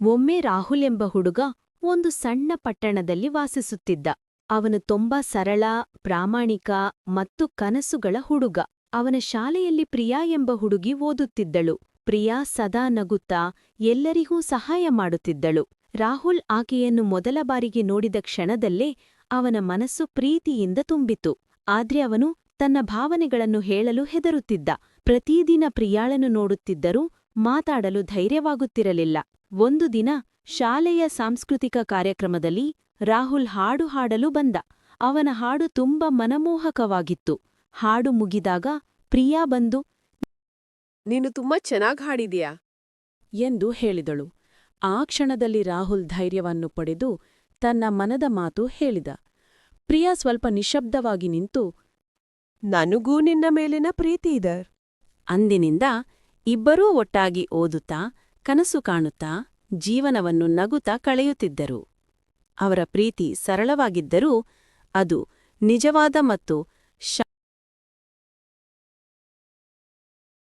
ಒಮ್ಮೆ ರಾಹುಲ್ ಎಂಬ ಹುಡುಗ ಒಂದು ಸಣ್ಣ ಪಟ್ಟಣದಲ್ಲಿ ವಾಸಿಸುತ್ತಿದ್ದ. ಅವನು ತುಂಬಾ ಸರಳ, ಪ್ರಾಮಾಣಿಕ ಮತ್ತು ಕನಸುಗಳ ಹುಡುಗ. ಅವನ ಶಾಲೆಯಲ್ಲಿ ಪ್ರಿಯಾ ಎಂಬ ಹುಡುಗಿ ಓದುತ್ತಿದ್ದಳು. ಪ್ರಿಯಾ ಸದಾ ನಗುತ್ತಾ ಎಲ್ಲರಿಗೂ ಸಹಾಯ ಮಾಡುತ್ತಿದ್ದಳು. ರಾಹುಲ್ ಆಕೆಯನ್ನು ಮೊದಲ ಬಾರಿಗೆ ನೋಡಿದ ಕ್ಷಣದಲ್ಲೇ ಅವನ ಮನಸ್ಸು ಪ್ರೀತಿಯಿಂದ ತುಂಬಿತು ಆದ್ರೆ ಅವನು ತನ್ನ ಭಾವನೆಗಳನ್ನು ಹೇಳಲು ಹೆದರುತ್ತಿದ್ದ. ಪ್ರತಿದಿನ ಪ್ರಿಯಾಳನ್ನು ನೋಡುತ್ತಿದ್ದರೂ ಮಾತಾಡಲು ಧೈರ್ಯವಾಗುತ್ತಿರಲಿಲ್ಲ. ಒಂದು ದಿನ ಶಾಲೆಯ ಸಾಂಸ್ಕೃತಿಕ ಕಾರ್ಯಕ್ರಮದಲ್ಲಿ ರಾಹುಲ್ ಹಾಡು ಹಾಡಲು ಬಂದ. ಅವನ ಹಾಡು ತುಂಬ ಮನಮೋಹಕವಾಗಿತ್ತು. ಹಾಡು ಮುಗಿದಾಗ ಪ್ರಿಯಾ ಬಂದು ನೀನು ತುಂಬಾ ಚೆನ್ನಾಗ್ ಹಾಡಿದೀಯಾ? ಎಂದು ಹೇಳಿದಳು. ಆ ಕ್ಷಣದಲ್ಲಿ ರಾಹುಲ್ ಧೈರ್ಯವನ್ನು ಪಡೆದು ತನ್ನ ಮನದ ಮಾತು ಹೇಳಿದ. ಪ್ರಿಯಾ ಸ್ವಲ್ಪ ನಿಶಬ್ದವಾಗಿ ನಿಂತು ನನಗೂ ನಿನ್ನ ಮೇಲಿನ ಪ್ರೀತಿ ಇದೆ. ಅಂದಿನಿಂದ ಇಬ್ಬರೂ ಒಟ್ಟಾಗಿ ಓದುತ್ತಾ ಕನಸು ಕಾಣುತ್ತಾ ಜೀವನವನ್ನು ನಗುತ್ತಾ ಕಳೆಯುತ್ತಿದ್ದರು. ಅವರ ಪ್ರೀತಿ ಸರಳವಾಗಿದ್ದರೂ ಅದು ನಿಜವಾದ ಮತ್ತು